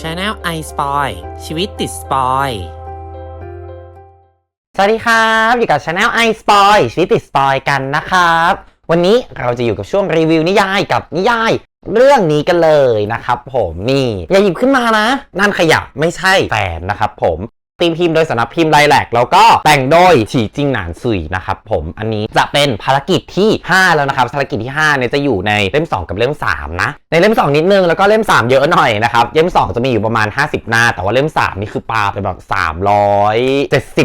ช h a n n e l i Spoil ชีวิตติดสปอยสวัสดีครับ อยู่กับช h a n n e l i Spoil ชีวิตติดสปอยกันนะครับ วันนี้เราจะอยู่กับช่วงรีวิวนิยายกับนิยาย เรื่องนี้กันเลยนะครับผมนี่ อย่าหยิบขึ้นมานะ นั่นขยะไม่ใช่แฟนนะครับผม ตีมพิมพ์โดยสำนักพิมพ์ไดแลกแล้วก็แต่งโดยฉีจิงหนานซุยนะครับผมอันนี้จะเป็นภารกิจที่ 5 แล้วนะครับภารกิจที่5เนี่ยจะอยู่ในเล่ม 2 กับเล่ม 3 นะ ในเล่ม 2 นิดนึงแล้วก็เล่ม 3 เยอะหน่อยนะครับเล่ม 2 จะมีอยู่ประมาณ 50 หน้า แต่ว่าเล่ม 3 นี่คือปาไปแบบ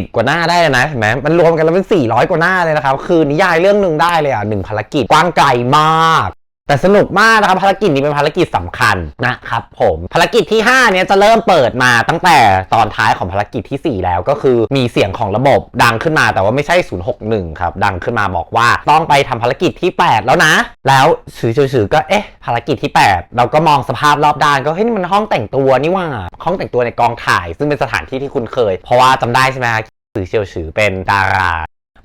370 กว่าหน้าได้เลยนะเห็นไหมมันรวมกันแล้วเป็น 400 กว่าหน้าเลยนะครับคือนิยายเรื่องหนึ่งได้เลยอะหนึ่งภารกิจกว้างไกลมาก แต่สนุกมากนะครับภารกิจนี้เป็นภารกิจสำคัญนะครับผมภารกิจที่ 5 เนี่ยจะเริ่มเปิดมาตั้งแต่ตอนท้ายของภารกิจที่ 4 แล้วก็คือมีเสียงของระบบดังขึ้นมาแต่ว่าไม่ใช่ 061 ครับ ดังขึ้นมาบอกว่าต้องไปทำภารกิจที่ 8 แล้วนะ แล้วสือสือๆก็เอ๊ะภารกิจที่ 8 เราก็มองสภาพรอบด้านก็เฮ้ยนี่มันห้องแต่งตัวนี่หว่าห้องแต่งตัวในกองถ่าย ซึ่งเป็นสถานที่ที่คุณเคย เพราะว่าจำได้ใช่ไหมสือเชียวฉือเป็นดารา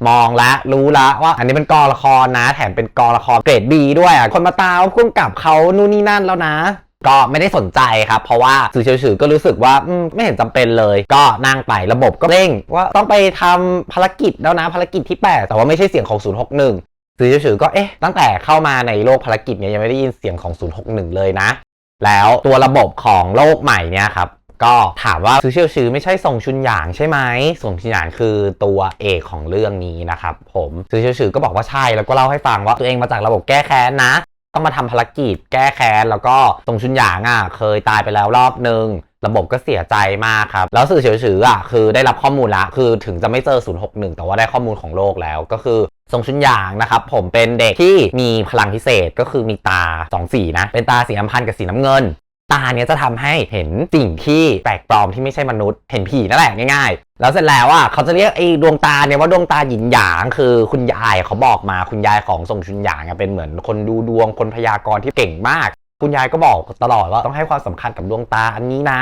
มองและรู้ละว่า อันนี้เป็นกองละครนะ แถมเป็นกองละครเกรดดีด้วยอะคนมาตามพุ่งกับเขานู่นนี่นั่นแล้วนะก็ไม่ได้สนใจครับ เพราะว่าสื่อเฉยๆก็รู้สึกว่าไม่เห็นจำเป็นเลย ก็นั่งไประบบก็เร่ง ว่าต้องไปทำภารกิจแล้วนะภารกิจที่ 8 แต่ว่าไม่ใช่เสียงของ 061 สื่อเฉยๆก็เอ๊ะตั้งแต่เข้ามาในโลกภารกิจเนี่ยยังไม่ได้ยินเสียงของ 061 เลยนะ แล้วตัวระบบของโลกใหม่เนี่ยครับ ก็ถามว่าซูเชียลชื่อไม่ใช่ส่งชุนหยางใช่ไหมส่งชุนหยางคือตัวเอกของเรื่องนี้นะครับผมซูเชียลชื่อก็บอกว่าใช่แล้วก็เล่าให้ฟังว่าตัวเองมาจากระบบแก้แค้นนะ ต้องมาทำภารกิจแก้แค้นแล้วก็ตรงชุนหยางอะเคยตายไปแล้วรอบนึงระบบก็เสียใจมากครับ แล้วสื่อเฉยๆอะคือได้รับข้อมูลละ คือถึงจะไม่เจอ 061 แต่ว่าได้ข้อมูลของโลกแล้วก็คือทรงชุนหยางนะครับ ผมเป็นเด็กที่มีพลังพิเศษก็คือมีตาสองสีนะ เป็นตาสีน้ำพันกับสีน้ำเงิน ตาเนี้ยจะทำให้เห็นสิ่งที่แปลกปลอมที่ไม่ใช่มนุษย์เห็นผีนั่นแหละง่ายๆ แล้วเสร็จแล้วอะเขาจะเรียกไอ้ดวงตาเนี่ยว่าดวงตาหยินหยาง คือคุณยายเขาบอกมาคุณยายของทรงชุนหยางอะเป็นเหมือนคนดูดวงคนพยากรณ์ที่เก่งมาก คุณยายก็บอกตลอดว่าต้องให้ความสำคัญกับดวงตาอันนี้นะ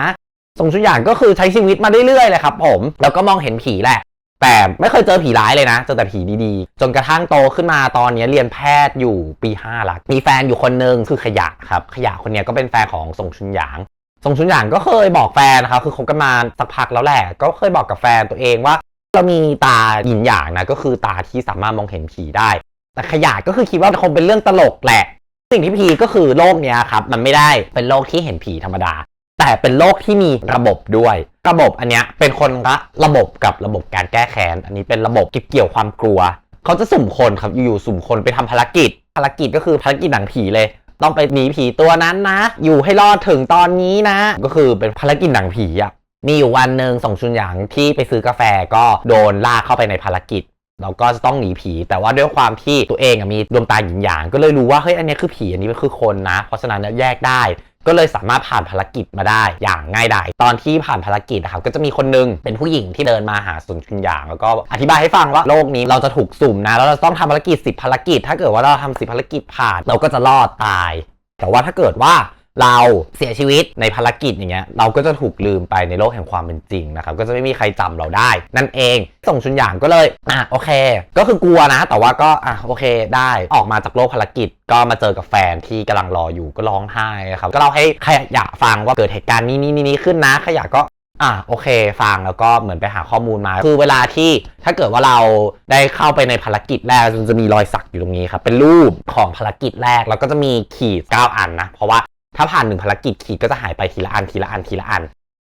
ทรงชุนหยางก็คือใช้ชีวิตมาเรื่อยๆเลยครับผมแล้วก็มองเห็นผีแหละ แต่ไม่เคยเจอผีร้ายเลยนะเจอแต่ผีดีๆ จนกระทั่งโตขึ้นมาตอนนี้เรียนแพทย์อยู่ปี5ละมีแฟนอยู่คนนึงคือขยะครับขยะคนนี้ก็เป็นแฟนของทรงชุนหยางทรงชุนหยางก็เคยบอกแฟนนะครับคือคบกันมาสักพักแล้วแหละ ก็เคยบอกกับแฟนตัวเองว่าเรามีตาหยินหยางนะก็คือตาที่สามารถมองเห็นผีได้ แต่ขยะก็คือคิดว่าคงเป็นเรื่องตลกแหละ สิ่งที่ผีก็คือโลกเนี้ยครับมันไม่ได้เป็นโลกที่เห็นผีธรรมดา แต่เป็นโลกที่มีระบบด้วย ระบบอันเนี้ยเป็นคนละระบบกับระบบการแก้แค้น อันนี้เป็นระบบเกี่ยวความกลัว เขาจะสุ่มคนครับอยู่ๆสุ่มคนไปทำภารกิจ ภารกิจก็คือภารกิจหนังผีเลย ต้องไปหนีผีตัวนั้นนะ อยู่ให้รอดถึงตอนนี้นะ ก็คือเป็นภารกิจหนังผีอะมีอยู่วันหนึ่งส่งชุนหยางที่ไปซื้อกาแฟก็โดนลากเข้าไปในภารกิจเราก็จะต้องหนีผี แต่ว่าด้วยความที่ตัวเองอมีดวงตาหยินหยางก็เลยรู้ว่าเฮ้ยอันนี้คือผีอันนี้คือคนนะ เพราะฉะนั้นแยกได้ ก็เลยสามารถผ่านภารกิจมาได้อย่างง่ายดายตอนที่ผ่านภารกิจนะครับก็จะมีคนหนึงเป็นผู้หญิงที่เดินมาหาสุนชุนหยาง แล้วก็อธิบายให้ฟังว่าโลกนี้เราจะถูกสุ่มนะแล้วเราต้องทำภารกิจ10ภารกิจ ถ้าเกิดว่าเราทำ10ภารกิจผ่านเราก็จะรอดตาย แต่ว่าถ้าเกิดว่า เราเสียชีวิตในภารกิจอย่างเงี้ยเราก็จะถูกลืมไปในโลกแห่งความเป็นจริงนะครับก็จะไม่มีใครจำเราได้ นั่นเองส่งชุนหยางก็เลยอะโอเค ก็คือกลัวนะ แต่ว่าก็อะโอเคได้ออกมาจากโลกภารกิจ ก็มาเจอกับแฟนที่กำลังรออยู่ก็ร้องไห้ครับก็เล่าให้ขยะฟังว่าเกิดเหตุการณ์นี้นี้นี้ขึ้นนะขยะก็อะโอเค ฟังแล้วก็เหมือนไปหาข้อมูลมา คือเวลาที่ถ้าเกิดว่าเราได้เข้าไปในภารกิจแรกจะมีรอยสักอยู่ตรงนี้ครับ เป็นรูปของภารกิจแรกแล้วก็จะมีขีด9อันนะ เพราะว่า ถ้าผ่านหนึ่งภารกิจขีดก็จะหายไปทีละอันทีละอันทีละอัน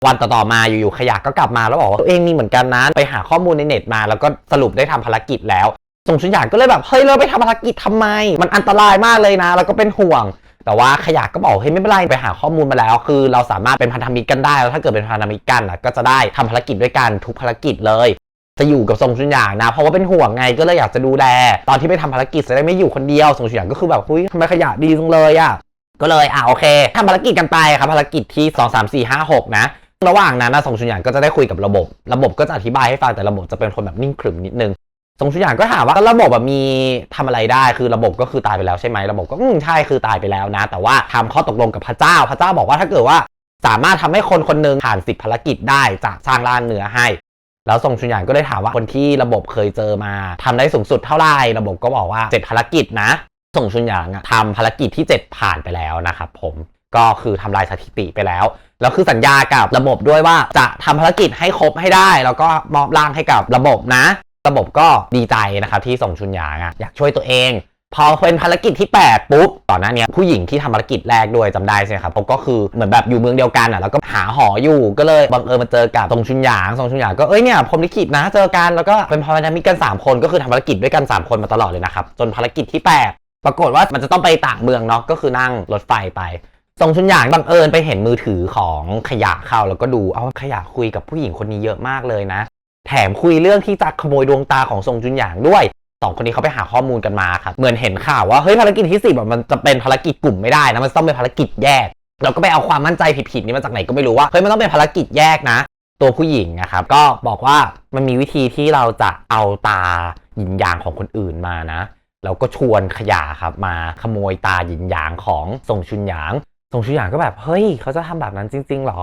วันต่อๆมาอยู่ๆขยะก็กลับมาแล้วบอกว่าตัวเองมีเหมือนกันนะไปหาข้อมูลในเน็ตมา แล้วก็สรุปได้ทำภารกิจแล้วส่งชุนหยางก็เลยแบบเฮ้ยเราไปทำภารกิจทำไม มันอันตรายมากเลยนะ แล้วก็เป็นห่วง แต่ว่าขยะก็บอกเฮ้ยไม่เป็นไรไปหาข้อมูลมาแล้ว คือเราสามารถเป็นพันธมิตรกันได้แล้วถ้าเกิดเป็นพันธมิตรกันอะก็จะได้ทำภารกิจด้วยกันทุกภารกิจเลยจะอยู่กับทรงชุนหยางนะ เพราะว่าเป็นห่วงไงก็เลยอยากจะดูแล ตอนที่ไปทำภารกิจจะได้ไม่อยู่คนเดียวทรงชุนหยางก็คือแบบเฮ้ยทำไมขยะดีจังเลยอะ ก็เลยอะโอเคทำภารกิจกันไปครับภารกิจที่ 2 3 4 5 6 นะ ระหว่างนั้นนะทรงชุนหยางก็จะได้คุยกับระบบ ระบบก็จะอธิบายให้ฟังแต่ระบบจะเป็นคนแบบนิ่งขรึมนิดนึงทรงชุนหยางก็ถามว่าระบบแบบมีทำอะไรได้คือระบบก็คือตายไปแล้วใช่ไหมระบบก็อืมใช่คือตายไปแล้วนะ แต่ว่าทำข้อตกลงกับพระเจ้า พระเจ้าบอกว่าถ้าเกิดว่า สามารถทำให้คนคนหนึ่งผ่านสิบภารกิจได้จะสร้างร่างเนื้อให้แล้วทรงชุนหยางก็ได้ถามว่าคนที่ระบบเคยเจอมาทำได้สูงสุดเท่าไหร่ระบบก็บอกว่าเจ็ดภารกิจนะ ส่งชุนหยางอะทำภารกิจที่ 7 ผ่านไปแล้วนะครับผมก็คือทำลายสถิติไปแล้ว แล้วคือสัญญากับระบบด้วยว่าจะทำภารกิจให้ครบให้ได้ แล้วก็มอบร่างให้กับระบบนะ ระบบก็ดีใจนะครับที่ส่งชุนหยางอะอยากช่วยตัวเอง พอเป็นภารกิจที่ 8 ปุ๊บก่อนหน้านี้ผู้หญิงที่ทำภารกิจแรกด้วยจำได้ใช่ไหมครับก็คือเหมือนแบบอยู่เมืองเดียวกันอะแล้วก็หาหออยู่ก็เลยบังเอิญมาเจอกับทรงชุนหยางทรงชุนหยางก็เอ้ยเนี่ยพรมลิขิตนะเจอกันแล้วก็เป็นพอนามิกัน 3 คนก็คือทำภารกิจด้วยกัน 3 คนมาตลอดเลยนะครับจนภารกิจที่ 8 ปรากฏว่ามันจะต้องไปต่างเมืองเนาะก็คือนั่งรถไฟไปทรงชุนหยางบังเอิญไปเห็นมือถือของขยะเข้าแล้วก็ดูเอาขยะคุยกับผู้หญิงคนนี้เยอะมากเลยนะ แถมคุยเรื่องที่จะขโมยดวงตาของทรงจุนหยางด้วยสองคนนี้เขาไปหาข้อมูลกันมาครับเหมือนเห็นข่าวว่าเฮ้ยภารกิจที่สิบมันจะเป็นภารกิจกลุ่มไม่ได้นะมันต้องเป็นภารกิจแยก เราก็ไปเอาความมั่นใจผิดๆนี้มาจากไหนก็ไม่รู้ว่าเฮ้ยมันต้องเป็นภารกิจแยกนะ ตัวผู้หญิงนะครับก็บอกว่ามันมีวิธีที่เราจะเอาตาหยินหยางของคนอื่นมานะ แล้วก็ชวนขยะครับมาขโมยตาหยินหยางของทรงชุนหยางทรงชุนหยางก็แบบเฮ้ยเขาจะทำแบบนั้นจริง ๆหรอ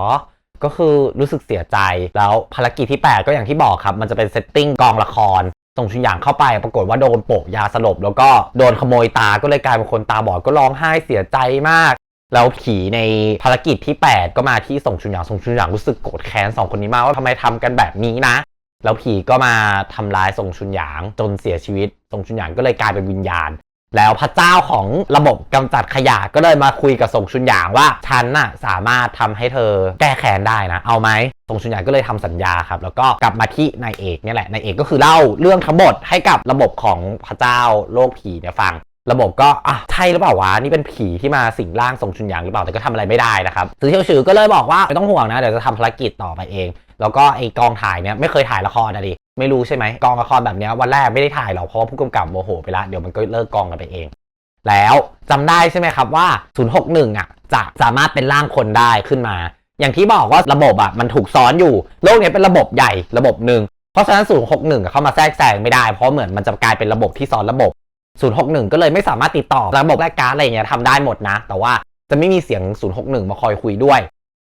ก็คือรู้สึกเสียใจแล้วภารกิจที่ 8 ก็อย่างที่บอกครับ มันจะเป็นเซตติ้งกองละครส่งชุนหยางเข้าไปปรากฏว่าโดนโปะยาสลบ แล้วก็โดนขโมยตาก็เลยกลายเป็นคนตาบอดก็ร้องไห้เสียใจมากแล้วผีในภารกิจที่ 8 ก็มาที่ส่งชุนหยางส่งชุนหยางรู้สึกโกรธแค้นสองคนนี้มากว่าทำไมทำกันแบบนี้นะ แล้วผีก็มาทำร้ายส่งชุนหยางจนเสียชีวิตส่งชุนหยางก็เลยกลายเป็นวิญญาณ แล้วพระเจ้าของระบบกำจัดขยะก็เลยมาคุยกับส่งชุนหยางว่าฉันน่ะสามารถทำให้เธอแก้แค้นได้นะ เอาไหมส่งชุนหยางก็เลยทำสัญญาครับ แล้วก็กลับมาที่นายเอกเนี่ยแหละนายเอกก็คือเล่าเรื่องทั้งหมดให้กับระบบของพระเจ้าโลกผีเนี่ยฟังระบบก็อะใช่หรือเปล่าวะนี่เป็นผีที่มาสิงร่างทรงชุนหยางหรือเปล่าแต่ก็ทำอะไรไม่ได้นะครับซือเชียวฉือก็เลยบอกว่าไม่ต้องห่วงนะเดี๋ยวจะทำภารกิจต่อไปเอง แล้วก็ไอกองถ่ายเนี่ยไม่เคยถ่ายละครนะดิไม่รู้ใช่ไหมกองละครแบบเนี้ยวันแรกไม่ได้ถ่ายหรอกเพราะว่าผู้กำกับโมโหไปละเดี๋ยวมันก็เลิกกองกันไปเอง แล้วจำได้ใช่ไหมครับว่า 061 อะ จะสามารถเป็นร่างคนได้ขึ้นมา อย่างที่บอกว่าระบบอะมันถูกซ้อนอยู่ โลกเนี้ยเป็นระบบใหญ่ระบบหนึ่งเพราะฉะนั้น 061 เข้ามาแทรกแซงไม่ได้ เพราะเหมือนมันจะกลายเป็นระบบที่ซ้อนระบบ 061 ก็เลยไม่สามารถติดต่อระบบแรกการดอะไรเงี้ยทำได้หมดนะ แต่ว่าจะไม่มีเสียง 061 มาคอยคุยด้วย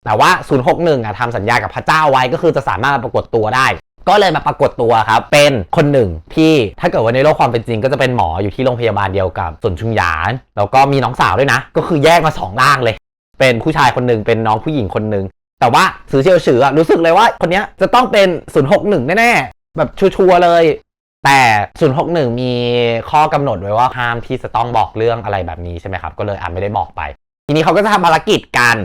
แต่ว่า 061อะทำสัญญากับพระเจ้าไว้ก็คือจะสามารถมาปรากฏตัวได้ ก็เลยมาปรากฏตัวครับ เป็นคนหนึ่งที่ถ้าเกิดว่าในโลกความเป็นจริง ก็จะเป็นหมออยู่ที่โรงพยาบาลเดียวกับส่วนชุงหยาน แล้วก็มีน้องสาวด้วยนะ ก็คือแยกมาสองร่างเลย เป็นผู้ชายคนหนึ่งเป็นน้องผู้หญิงคนหนึ่งแต่ว่าสือเชียวฉือรู้สึกเลยว่าคนนี้จะต้องเป็น 061 แน่ๆ แบบชัวร์ๆเลย แต่ 061 มีข้อกำหนดไว้ว่าห้ามที่จะต้องบอกเรื่องอะไรแบบนี้ใช่ไหมครับ ก็เลยอะไม่ได้บอกไป ทีนี้เขาก็จะทำภารกิจกัน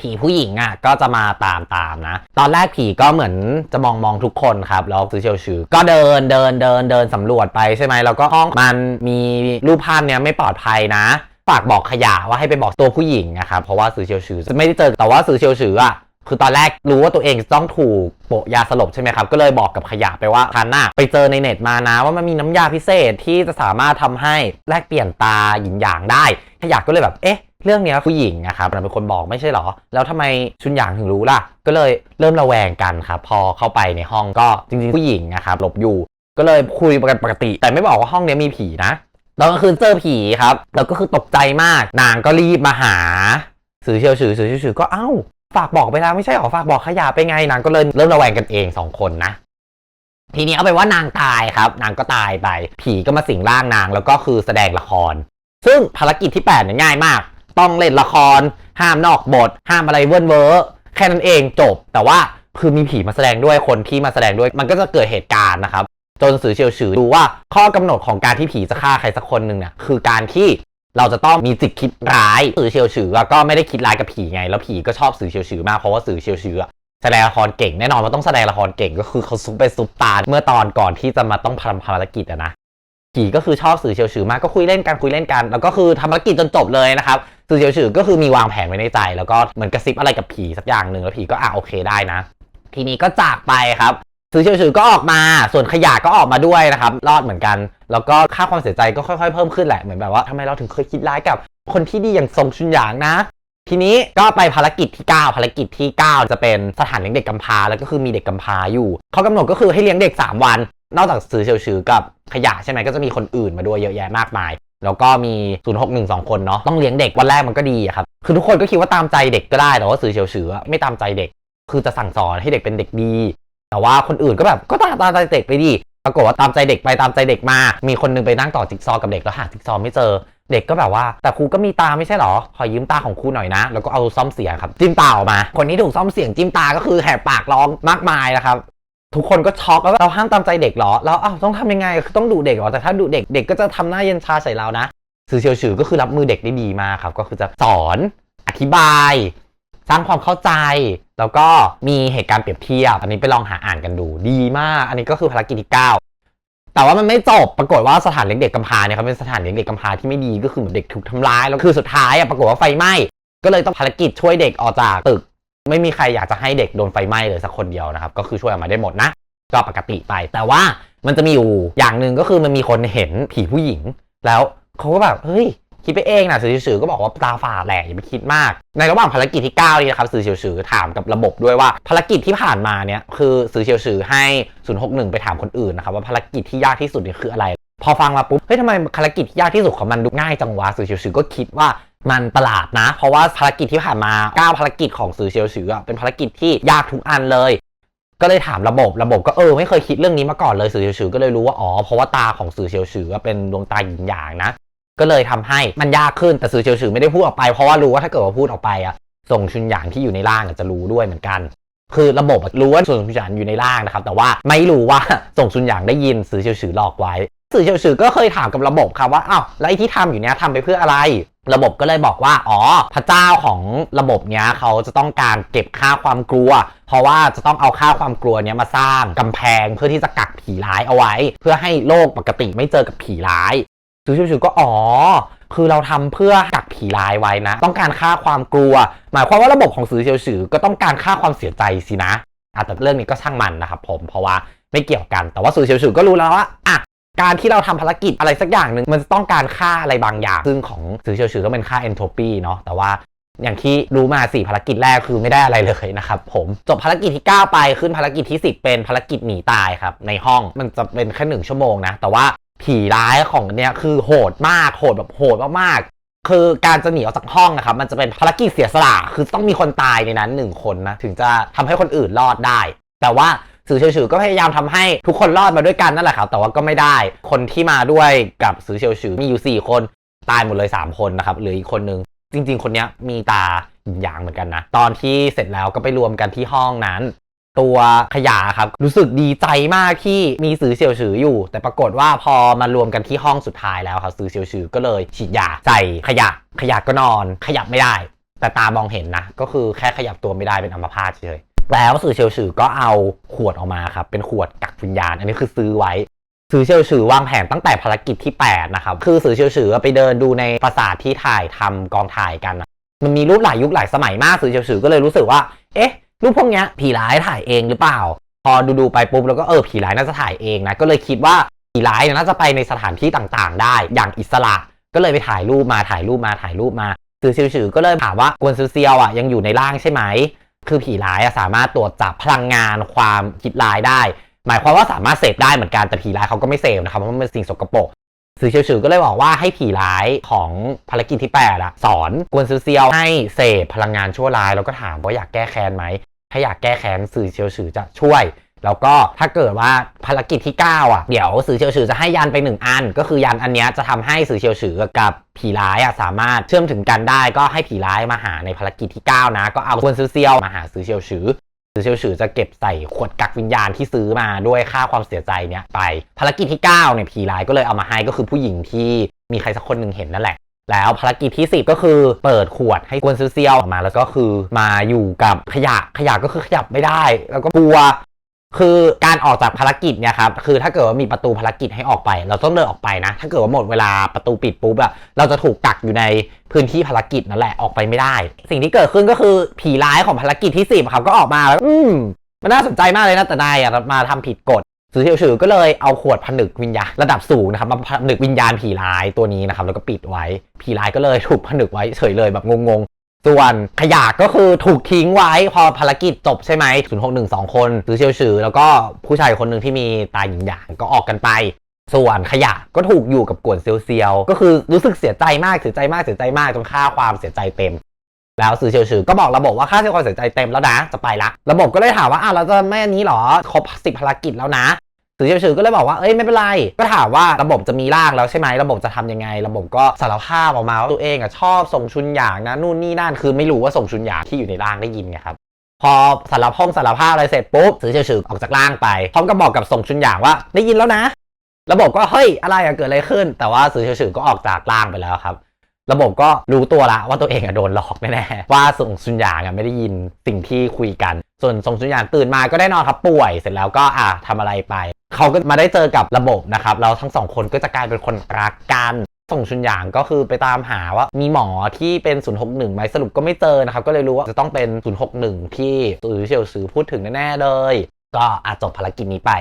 ผีผู้หญิงอะก็จะมาตามตามนะ ตอนแรกผีก็เหมือนจะมองมองทุกคนครับแล้วซื้อเชียวชือก็เดินเดินเดินเดินสำรวจไปใช่ไหมแล้วก็ห้องมันมีรูปภาพเนี้ยไม่ปลอดภัยนะฝากบอกขยะว่าให้ไปบอกตัวผู้หญิงนะครับเพราะว่าซื้อเชียวชือไม่ได้เจอแต่ว่าซื้อเชียวชืออะคือตอนแรกรู้ว่าตัวเองจะต้องถูกโปะยาสลบใช่ไหมครับ ก็เลยบอกกับขยะไปว่าทันน่ะไปเจอในเน็ตมานะว่ามันมีน้ำยาพิเศษที่จะสามารถทำให้แลกเปลี่ยนตาหยินหยางได้ ขยะก็เลยแบบเอ๊ะ เรื่องนี้ผู้หญิงนะครับเป็นคนบอกไม่ใช่เหรอ แล้วทำไมชุนหยางถึงรู้ล่ะ ก็เลยเริ่มระแวงกันครับ พอเข้าไปในห้องก็จริงๆผู้หญิงนะครับหลบอยู่ ก็เลยคุยกันปกติ แต่ไม่บอกว่าห้องนี้มีผีนะตอนกลางคืนเจอผีครับแล้วก็คือตกใจมาก นางก็รีบมาหาสื่อเชียวฉือสื่อเชียวฉือก็เอ้า ฝากบอกไปแล้วไม่ใช่หรอฝากบอกขยะไปไงนางก็เลยเริ่มระแวงกันเองสองคนนะทีนี้เอาไปว่านางตายครับ นางก็ตายไป ผีก็มาสิงร่างนางแล้วก็คือแสดงละคร ซึ่งภารกิจที่8เนี่ยง่ายมาก ต้องเล่นละคร ห้ามนอกบท ห้ามอะไรเวิร์นเวอร์แค่นั้นเองจบ แต่ว่าคือมีผีมาแสดงด้วยคนที่มาแสดงด้วย มันก็จะเกิดเหตุการณ์นะครับจนสื่อเชียวฉือดูว่าข้อกำหนดของการที่ผีจะฆ่าใครสักคนหนึ่งเนี่ยคือการที่เราจะต้องมีจิตคิดร้ายสื่อเชียวฉือก็ไม่ได้คิดร้ายกับผีไง แล้วผีก็ชอบสื่อเชียวฉือมากเพราะว่าสื่อเชียวฉืออแสดงละครเก่งแน่นอนว่าต้องแสดงละครเก่งก็คือเขาซุปไปซุปตาเมื่อตอนก่อนที่จะมาต้องทำภารกิจอะนะ ผีก็คือชอบสื่อเชียวฉือมากก็คุยเล่นกันคุยเล่นกัน แล้วก็คือทำภารกิจจนจบเลยนะครับสื่อเชียวฉือก็คือมีวางแผนไว้ในใจ แล้วก็เหมือนกระซิบอะไรกับผีสักอย่างหนึ่งแล้วผีก็อะโอเคได้นะ ทีนี้ก็จากไปครับสื่อเชียวฉือก็ออกมาส่วนขยะก็ออกมาด้วยนะครับรอดเหมือนกัน แล้วก็ค่าความเสียใจก็ค่อยๆเพิ่มขึ้นแหละเหมือนแบบว่าทำไมเราถึงเคยคิดร้ายกับ คนที่ดีอย่างทรงชุนหยางนะทีนี้ก็ไปภารกิจที่ 9 ภารกิจที่ 9 จะเป็นสถานเลี้ยงเด็กกำพร้าแล้วก็คือมีเด็กกำพร้าอยู่เขากำหนดก็คือให้เลี้ยงเด็ก 3 วัน นอกจากสื่อเชียวฉือกับขยะใช่ไหมก็จะมีคนอื่นมาด้วยเยอะแยะมากมาย แล้วก็มี 061 2 คนเนาะต้องเลี้ยงเด็กวันแรกมันก็ดีครับคือทุกคนก็คิดว่าตามใจเด็กก็ได้แต่ว่าสื่อเชียวฉือไม่ตามใจเด็ก คือจะสั่งสอนให้เด็กเป็นเด็กดี แต่ว่าคนอื่นก็แบบก็ตามตามใจเด็กไปดิปรากฏว่าตามใจเด็กไปตามใจเด็กมา มีคนนึงไปนั่งต่อจิ๊กซอว์กับเด็กแล้วหาจิ๊กซอว์ไม่เจอ เด็กก็แบบว่า แต่ครูก็มีตาไม่ใช่หรอ ขอยืมตาของครูหน่อยนะ แล้วก็เอาซ่อมเสียงครับ จิ้มตาออกมา คนที่ถูกซ่อมเสียงจิ้มตาก็คือแหกปากร้องมากมายนะครับ ทุกคนก็ช็อกแล้วเราห้ามตามใจเด็กเหรอแล้วอ้าวต้องทำยังไงคือต้องดุเด็กเหรอแต่ถ้าดุเด็กเด็กก็จะทำหน้าเย็นชาใส่เรานะสื่อเฉียวฉือก็คือรับมือเด็กได้ดีมากครับ ก็คือจะสอนอธิบาย สร้างความเข้าใจ แล้วก็มีเหตุการณ์เปรียบเทียบ อันนี้ไปลองหาอ่านกันดูดีมาก อันนี้ก็คือภารกิจที่ 9 แต่ว่ามันไม่จบปรากฏว่าสถานเลี้ยงเด็กกำพร้าเนี่ยครับเป็นสถานเลี้ยงเด็กกำพร้าที่ไม่ดีก็คือเหมือนเด็กถูกทำร้ายแล้วคือสุดท้ายอะปรากฏว่าไฟไหม้ก็เลยต้องภารกิจช่วยเด็กออกจากตึก ไม่มีใครอยากจะให้เด็กโดนไฟไหม้เลยสักคนเดียวนะครับ ก็คือช่วยออกมาได้หมดนะ ก็ปกติไป แต่ว่ามันจะมีอยู่อย่างหนึ่งก็คือมันมีคนเห็นผีผู้หญิง แล้วเขาก็แบบเฮ้ยคิดไปเองนะสื่อสื่อก็บอกว่าตาฝาดแหละอย่าไปคิดมาก ในระหว่างภารกิจที่ 9 นี้นะครับสื่อเฉียวฉือถามกับระบบด้วยว่าภารกิจที่ผ่านมาเนี่ยคือสื่อเฉียวฉือให้ 061 ไปถามคนอื่นนะครับว่าภารกิจที่ยากที่สุดเนี่ยคืออะไร พอฟังมาปุ๊บเฮ้ยทำไมภารกิจที่ยากที่สุดของมันดูง่ายจังวะสื่อเฉียวฉือก็คิดว่า มันประหลาดนะ เพราะว่าภารกิจที่ผ่านมา9ภารกิจของสื่อเฉียวฉือเป็นภารกิจที่ยากทุกอันเลย ก็เลยถามระบบระบบก็เออไม่เคยคิดเรื่องนี้มาก่อนเลยสื่อเฉียวฉือก็เลยรู้ว่าอ๋อเพราะว่าตาของสื่อเฉียวฉือเป็นดวงตาหยินหยางนะ ก็เลยทำให้มันยากขึ้นแต่สื่อเฉียวฉือไม่ได้พูดออกไปเพราะว่ารู้ว่าถ้าเกิดว่าพูดออกไปอะส่งชุนหยางที่อยู่ในร่างจะรู้ด้วยเหมือนกัน คือระบบรู้ว่าส่งชุนหยางอยู่ในร่างนะครับแต่ว่าไม่รู้ว่าส่งชุนหยางได้ยินสื่อเฉียวฉือหลอกไว้สื่อเฉียวฉือก็เคยถามกับระบบครับว่าอ้าวแล้วไอ้ที่ทำอยู่เนี้ยทำไปเพื่ออะไร ระบบก็เลยบอกว่า อ๋อ พระเจ้าของระบบเนี้ยเขาจะต้องการเก็บค่าความกลัว เพราะว่าจะต้องเอาค่าความกลัวเนี้ยมาสร้างกำแพงเพื่อที่จะกักผีร้ายเอาไว้ เพื่อให้โลกปกติไม่เจอกับผีร้ายสื่อเฉียวฉือก็อ๋อ คือเราทำเพื่อกักผีร้ายไว้นะ ต้องการค่าความกลัว หมายความว่าระบบของสือเฉียวฉือก็ต้องการค่าความเสียใจสินะอะแต่เรื่องนี้ก็ช่างมันนะครับผมเพราะว่าไม่เกี่ยวกัน แต่ว่าสือเฉียวฉือก็รู้แล้วว่าอะ การที่เราทำภารกิจอะไรสักอย่างหนึ่งมันจะต้องการค่าอะไรบางอย่าง ซึ่งของสื่อเฉียวฉือก็เป็นค่าเอนโทรปีเนาะแต่ว่าอย่างที่รู้มาสี่ภารกิจแรกคือไม่ได้อะไรเลยนะครับผมจบภารกิจที่ 9 ไปขึ้นภารกิจที่ 10 เป็นภารกิจหนีตายครับในห้องมันจะเป็นแค่หนึ่งชั่วโมงนะ แต่ว่าผีร้ายของเนี้ยคือโหดมากโหดแบบโหดมากๆคือการจะหนีออกจากห้องนะครับมันจะเป็นภารกิจเสียสละคือต้องมีคนตายในนั้นหนึ่งคนนะถึงจะทำให้คนอื่นรอดได้ แต่ว่า สือเฉียวฉือก็พยายามทำให้ทุกคนรอดมาด้วยกันนั่นแหละครับแต่ว่าก็ไม่ได้คนที่มาด้วยกับสือเฉียวฉือมีอยู่ 4 คนตายหมดเลย 3 คนนะครับเหลืออีกคนนึงจริง ๆ คนนี้มีตาหยินหยางเหมือนกันนะ ตอนที่เสร็จแล้วก็ไปรวมกันที่ห้องนั้น ตัวขยะครับ รู้สึกดีใจมากที่มีสื่อเฉียวฉืออยู่ แต่ปรากฏว่าพอมารวมกันที่ห้องสุดท้ายแล้วครับสื่อเฉียวฉือก็เลยฉีดยาใส่ขยะ ขยะก็นอน ขยับไม่ได้ แต่ตามองเห็นนะ ก็คือแค่ขยับตัวไม่ได้เป็นอัมพาตเฉย แล้วสื่อเฉียวฉือก็เอาขวดออกมาครับ เป็นขวดกักวิญญาณ อันนี้คือซื้อไว้สื่อเฉียวฉือวางแผนตั้งแต่ภารกิจที่ 8 นะครับ คือสื่อเฉียวฉือไปเดินดูในปราสาทที่ถ่ายทำกองถ่ายกัน มันมีรูปหลายยุคหลายสมัยมากสื่อเฉียวฉือก็เลยรู้สึกว่า เอ๊ะ รูปพวกเนี้ยผีร้ายถ่ายเองหรือเปล่า พอดูดูๆไปปุ๊บแล้วก็เออผีร้ายน่าจะถ่ายเองนะ ก็เลยคิดว่าผีร้ายน่าจะไปในสถานที่ต่างๆ ได้ อย่างอิสระ ก็เลยไปถ่ายรูปมาถ่ายรูปมาถ่ายรูปมาสื่อเฉียวฉือก็เลยถามว่ากวนซูเซียวอะยังอยู่ในร่างใช่ไหม คือผีร้ายอะสามารถตรวจจับพลังงานความคิดร้ายได้ หมายความว่าสามารถเสพได้เหมือนกันแต่ผีร้ายเขาก็ไม่เสพนะครับเพราะมันเป็นสิ่งสกปรกซื่อเฉียวฉือก็เลยบอกว่าให้ผีร้ายของภารกิจที่8อะสอนกวนซือเซียวให้เสพพลังงานชั่วร้ายแล้วก็ถามว่าอยากแก้แค้นไหมถ้าอยากแก้แค้นสื่อเฉียวฉือจะช่วย แล้วก็ถ้าเกิดว่าภารกิจที่ 9 อะ เดี๋ยวสือเฉียวฉือจะให้ยันไปหนึ่งอัน ก็คือยันอันนี้จะทำให้สือเฉียวฉือกับผีร้ายอะสามารถเชื่อมถึงกันได้ ก็ให้ผีร้ายมาหาในภารกิจที่ 9 นะ ก็เอาควนซูเซียวมาหาสือเฉียวฉือสือเฉียวฉือจะเก็บใส่ขวดกักวิญญาณที่ซื้อมาด้วยค่าความเสียใจเนี้ยไป ภารกิจที่ 9 เนี่ยผีร้ายก็เลยเอามาให้ก็คือผู้หญิงที่มีใครสักคนหนึ่งเห็นนั่นแหละแล้วภารกิจที่ 10 ก็คือเปิดขวดให้กวนซูเซียวออกมา แล้วก็คือมาอยู่กับขยะขยะก็คือขยับไม่ได้ แล้วก็กลัว คือการออกจากภารกิจเนี่ยครับคือถ้าเกิดว่ามีประตูภารกิจให้ออกไป เราต้องเดินออกไปนะ ถ้าเกิดว่าหมดเวลาประตูปิดปุ๊บอะเราจะถูกกักอยู่ในพื้นที่ภารกิจนั่นแหละออกไปไม่ได้ สิ่งที่เกิดขึ้นก็คือผีร้ายของภารกิจที่สิบครับก็ออกมาแล้วอืมมันน่าสนใจมากเลยนะแต่นายอะมาทำผิดกฎสือเฉียวฉือก็เลยเอาขวดผนึกวิญญาณระดับสูงนะครับมาผนึกวิญญาณผีร้ายตัวนี้นะครับแล้วก็ปิดไว้ผีร้ายก็เลยถูกผนึกไว้เฉยเลยแบบงง ส่วนขยะก็คือถูกทิ้งไว้พอภารกิจจบใช่ไหม061 2คนซื้อเชียวฉือ แล้วก็ผู้ชายคนหนึ่งที่มีตาหยินหยางก็ออกกันไป ส่วนขยะก็ถูกอยู่กับกวนเซียวเซียวๆก็คือรู้สึกเสียใจมากเสียใจมากเสียใจมากจนค่าความเสียใจเต็ม แล้วสื่อเชียวฉือก็บอกระบบว่าค่าเสียความเสียใจเต็มแล้วนะจะไปละ ระบบก็เลยถามว่าอ้าวเราจะไม่อันนี้หรอครบสิบภารกิจแล้วนะือเฉยวฉือก็เลยบอกว่า เอ้ยไม่เป็นไร ก็ถามว่าระบบจะมีร่างแล้วใช่ไหมระบบจะทำยังไง ระบบก็สารภาพออกมาว่าตัวเองอะชอบส่งชุนหยางนะนู่นนี่นั่นคือไม่รู้ว่าส่งชุนหยางที่อยู่ในร่างได้ยินไงครับ พอสารพงสารภาพอะไรเสร็จปุ๊บสื่อเฉยวฉืออกจากร่างไป พร้อมกับบอกกับส่งชุนหยางว่าได้ยินแล้วนะ ระบบก็เฮ้ยอะไรอะเกิดอะไรขึ้น แต่ว่าสื่อเฉยวฉือก็ออกจากร่างไปแล้วครับ ระบบก็รู้ตัวละว่าตัวเองอะโดนหลอกแน่ๆว่าส่งชุนหยางอะไม่ได้ยินสิ่งที่คุยกัน ส่วนส่งชุนหยางตื่นมาก็ได้นอนครับป่วย เสร็จแล้วก็อะทำอะไรไป เขาก็มาได้เจอกับระบบนะครับแล้วทั้งสองคนก็จะกลายเป็นคนรักกันส่งชุนหยางก็คือไปตามหาว่ามีหมอที่เป็น 061ไหมสรุปก็ไม่เจอนะครับ ก็เลยรู้ว่าจะต้องเป็น 061 ที่สื่อเฉียวซือพูดถึงแน่ๆเลย ก็อาจจบภารกิจนี้ไป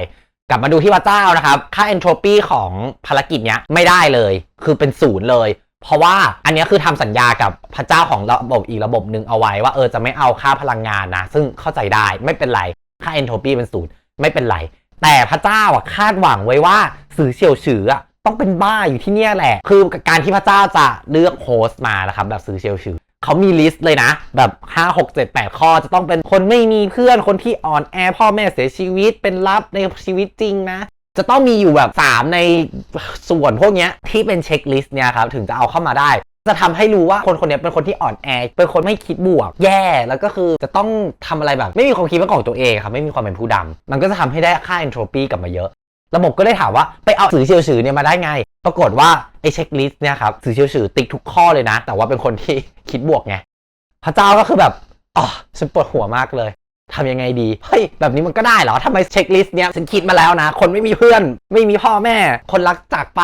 กลับมาดูที่พระเจ้านะครับ ค่า entropy ของภารกิจเนี้ยไม่ได้เลย คือเป็นศูนย์เลย เพราะว่าอันนี้คือทำสัญญากับพระเจ้าของระบบอีกระบบหนึ่งเอาไว้ว่าเออจะไม่เอาค่าพลังงานนะ ซึ่งเข้าใจได้ไม่เป็นไรค่า entropy เป็นศูนย์ไม่เป็นไร แต่พระเจ้าอะคาดหวังไว้ว่าสื่อเฉียวฉืออะต้องเป็นบ้าอยู่ที่เนี่ยแหละ คือการที่พระเจ้าจะเลือกโฮสต์มานะครับแบบสื่อเฉียวฉือเขามีลิสต์เลยนะ แบบ 5 6 7 8 ข้อจะต้องเป็นคนไม่มีเพื่อนคนที่อ่อนแอพ่อแม่เสียชีวิตเป็นลับในชีวิตจริงนะ จะต้องมีอยู่แบบ 3 ในส่วนพวกนี้ที่เป็นเช็คลิสต์เนี่ยครับ ถึงจะเอาเข้ามาได้ จะทำให้รู้ว่าคนคนนี้เป็นคนที่อ่อนแอ เป็นคนไม่คิดบวก แย่ แล้วก็คือจะต้องทำอะไรแบบ ไม่มีความคิดเป็นของตัวเองครับ ไม่มีความเป็นผู้นำมันก็จะทำให้ได้ค่า entropy กลับมาเยอะ ระบบก็ได้ถามว่าไปเอาสื่อเชียวฉือเนี่ยมาได้ไง ปรากฏว่าไอ้เช็คลิสต์เนี่ยครับสื่อเชียวฉือติ๊กทุกข้อเลยนะ แต่ว่าเป็นคนที่คิดบวกไง พระเจ้าก็คือแบบอ๋อฉันปวดหัวมากเลย ทำยังไงดี เฮ้ย แบบนี้มันก็ได้เหรอทำไมเช็คลิสต์เนี้ยฉันคิดมาแล้วนะ คนไม่มีเพื่อน ไม่มีพ่อแม่ คนรักจากไป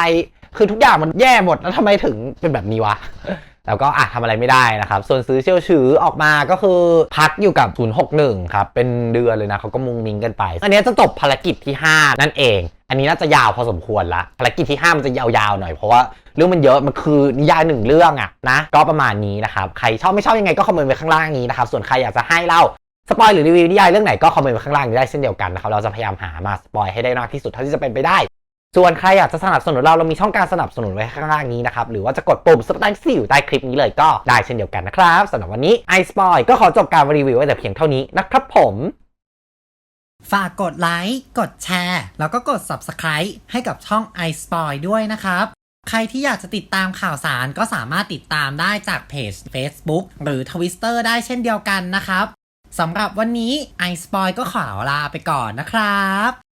คือทุกอย่างมันแย่หมด แล้วทำไมถึงเป็นแบบนี้วะแล้วก็อะทำอะไรไม่ได้นะครับ ส่วนซื้อเชี่ยวฉือออกมาก็คือพักอยู่กับ 061 ครับ เป็นเดือนเลยนะเขาก็มุงมิงกันไป อันนี้จะจบภารกิจที่ 5 นั่นเอง อันนี้น่าจะยาวพอสมควรละภารกิจที่ 5 มันจะยาวๆหน่อยเพราะว่าเรื่องมันเยอะมันคือนิยายหนึ่งเรื่องอะนะ ก็ประมาณนี้นะครับ ใครชอบไม่ชอบยังไงก็คอมเมนต์ไว้ข้างล่างนี้นะครับ ส่วนใครอยากจะให้เล่า สปอยหรือรีวิวนิยายเรื่องไหนก็คอมเมนต์ไว้ข้างล่างได้เช่นเดียวกันนะครับเราจะพยายามหามาสปอยให้ได้มากที่สุดเท่าที่จะเป็นไปได้ ส่วนใครอยากจะสนับสนุนเราเรามีช่องการสนับสนุนไว้ข้างล่างนี้นะครับหรือว่าจะกดปุ่มสไตล์ที่อยู่ใต้คลิปนี้เลยก็ได้เช่นเดียวกันนะครับสำหรับวันนี้ i s p o i ก็ขอจบการรีวิวไว้แต่เพียงเท่านี้นะครับผมฝากกดไลค์ กดแชร์ แล้วก็กด Subscribe ให้กับช่อง iSpoil ด้วยนะครับ ใครที่อยากจะติดตามข่าวสารก็สามารถติดตามได้จากเพจ Facebook หรือ Twitter ได้เช่นเดียวกันนะครับ สำหรับวันนี้ไอสปอยก็ขอลาไปก่อนนะครับ